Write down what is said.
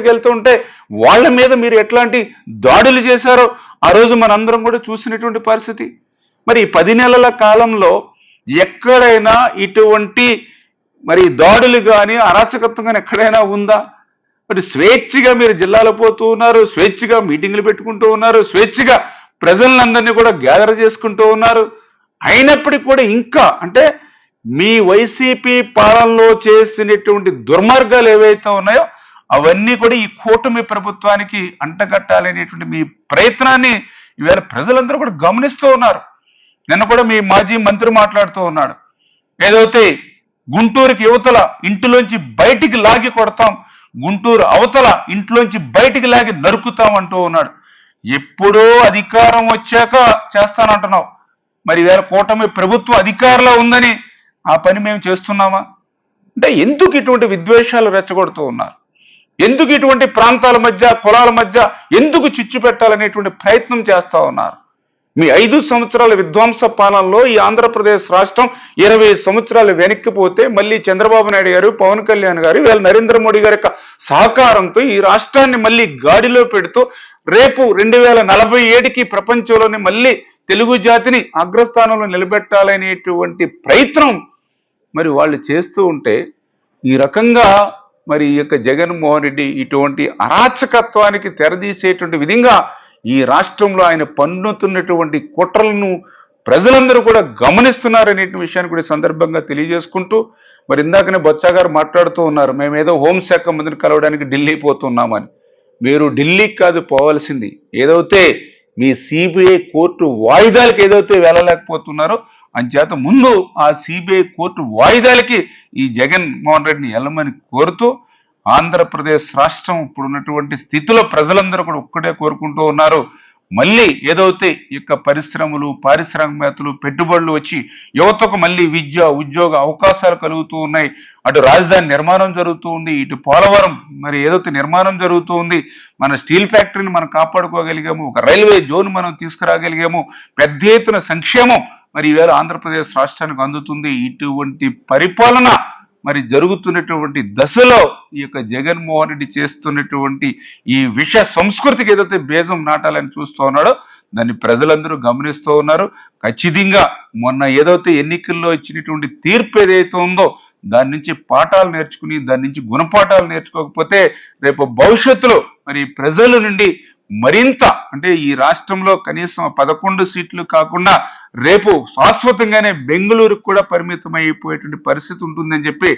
వెళ్తుంటే వాళ్ళ మీద మీరు ఎట్లాంటి దాడులు చేశారో ఆ రోజు మనందరం కూడా చూసినటువంటి పరిస్థితి. మరి పది నెలల కాలంలో ఎక్కడైనా ఇటువంటి మరి దాడులు కానీ అరాచకత్వం కానీ ఎక్కడైనా ఉందా? మరి స్వేచ్ఛగా మీరు జిల్లాలో పోతూ ఉన్నారు స్వేచ్ఛగా మీటింగ్లు పెట్టుకుంటూ ఉన్నారు స్వేచ్ఛగా ప్రజలందరినీ కూడా గ్యాదర్ చేసుకుంటూ ఉన్నారు. అయినప్పటికీ కూడా ఇంకా అంటే మీ వైసీపీ పాలనలో చేసినటువంటి దుర్మార్గాలు ఏవైతే ఉన్నాయో అవన్నీ కూడా ఈ కూటమి ప్రభుత్వానికి అంటగట్టాలనేటువంటి మీ ప్రయత్నాన్ని ఈవేళ ప్రజలందరూ కూడా గమనిస్తూ ఉన్నారు. నిన్న కూడా మీ మాజీ మంత్రి మాట్లాడుతూ ఉన్నాడు. ఏదైతే గుంటూరుకి యువతల ఇంటిలోంచి బయటికి లాగి కొడతాం గుంటూరు అవతల ఇంట్లోంచి బయటికి లాగి నరుకుతాం అంటూ ఉన్నాడు. ఎప్పుడో అధికారం వచ్చాక చేస్తానంటున్నావు. మరి వేళ కూటమి ప్రభుత్వం అధికారంలో ఉందని ఆ పని మేము చేస్తున్నామా? అంటే ఎందుకు ఇటువంటి విద్వేషాలు రెచ్చగొడుతూ ఉన్నారు? ఎందుకు ఇటువంటి ప్రాంతాల మధ్య కులాల మధ్య ఎందుకు చిచ్చు పెట్టాలనేటువంటి ప్రయత్నం చేస్తా ఉన్నారు? మీ ఐదు సంవత్సరాల విధ్వంస పాలనలో ఈ ఆంధ్రప్రదేశ్ రాష్ట్రం ఇరవై సంవత్సరాలు వెనక్కిపోతే మళ్ళీ చంద్రబాబు నాయుడు గారు పవన్ కళ్యాణ్ గారు వీళ్ళ నరేంద్ర మోడీ గారి యొక్క సహకారంతో ఈ రాష్ట్రాన్ని మళ్ళీ గాడిలో పెడుతూ రేపు రెండు వేల నలభై ఏడుకి ప్రపంచంలోని మళ్ళీ తెలుగు జాతిని అగ్రస్థానంలో నిలబెట్టాలనేటువంటి ప్రయత్నం మరి వాళ్ళు చేస్తూ ఉంటే ఈ రకంగా మరి ఈ యొక్క జగన్మోహన్ రెడ్డి ఇటువంటి అరాచకత్వానికి తెరదీసేటువంటి విధంగా ఈ రాష్ట్రంలో ఆయన పన్నుతున్నటువంటి కుట్రలను ప్రజలందరూ కూడా గమనిస్తున్నారనే విషయాన్ని కూడా సందర్భంగా తెలియజేసుకుంటూ మరి ఇందాకనే బొత్స గారు మాట్లాడుతూ ఉన్నారు మేమేదో హోంశాఖ మంత్రిని కలవడానికి ఢిల్లీ పోతున్నామని. మీరు ఢిల్లీకి కాదు పోవాల్సింది. ఏదైతే మీ సిబిఐ కోర్టు వాయిదాలకు ఏదైతే వెళ్ళలేకపోతున్నారో అంచేత ముందు ఆ సిబిఐ కోర్టు వాయిదాలకి ఈ జగన్ మోహన్ రెడ్డిని వెళ్ళమని కోరుతూ ఆంధ్రప్రదేశ్ రాష్ట్రం ఇప్పుడున్నటువంటి స్థితిలో ప్రజలందరూ కూడా ఒక్కటే కోరుకుంటూ ఉన్నారు. మళ్ళీ ఏదైతే యొక్క పరిశ్రమలు పారిశ్రామికవేత్తలు పెట్టుబడులు వచ్చి యువతకు మళ్ళీ విద్య ఉద్యోగ అవకాశాలు కలుగుతూ ఉన్నాయి. అటు రాజధాని నిర్మాణం జరుగుతూ ఉంది. ఇటు పోలవరం మరి ఏదైతే నిర్మాణం జరుగుతూ ఉంది మన స్టీల్ ఫ్యాక్టరీని మనం కాపాడుకోగలిగాము. ఒక రైల్వే జోన్ మనం తీసుకురాగలిగాము. పెద్ద ఎత్తున సంక్షేమం మరి ఈవేళ ఆంధ్రప్రదేశ్ రాష్ట్రానికి అందుతుంది ఇటువంటి పరిపాలన మరి జరుగుతున్నటువంటి దశలో ఈ యొక్క జగన్మోహన్ రెడ్డి చేస్తున్నటువంటి ఈ విష సంస్కృతికి ఏదైతే బేజం నాటాలని చూస్తూ ఉన్నాడో దాన్ని ప్రజలందరూ గమనిస్తూ ఉన్నారు. ఖచ్చితంగా మొన్న ఏదైతే ఎన్నికల్లో ఇచ్చినటువంటి తీర్పు ఏదైతే ఉందో దాని నుంచి పాఠాలు నేర్చుకుని దాని నుంచి గుణపాఠాలు నేర్చుకోకపోతే రేపు భవిష్యత్తులో మరి ప్రజల నుండి మరింత అంటే ఈ రాష్ట్రంలో కనీసం పదకొండు సీట్లు కాకుండా రేపు శాశ్వతంగానే బెంగళూరుకు కూడా పరిమితం అయిపోయేటువంటి పరిస్థితి ఉంటుందని చెప్పి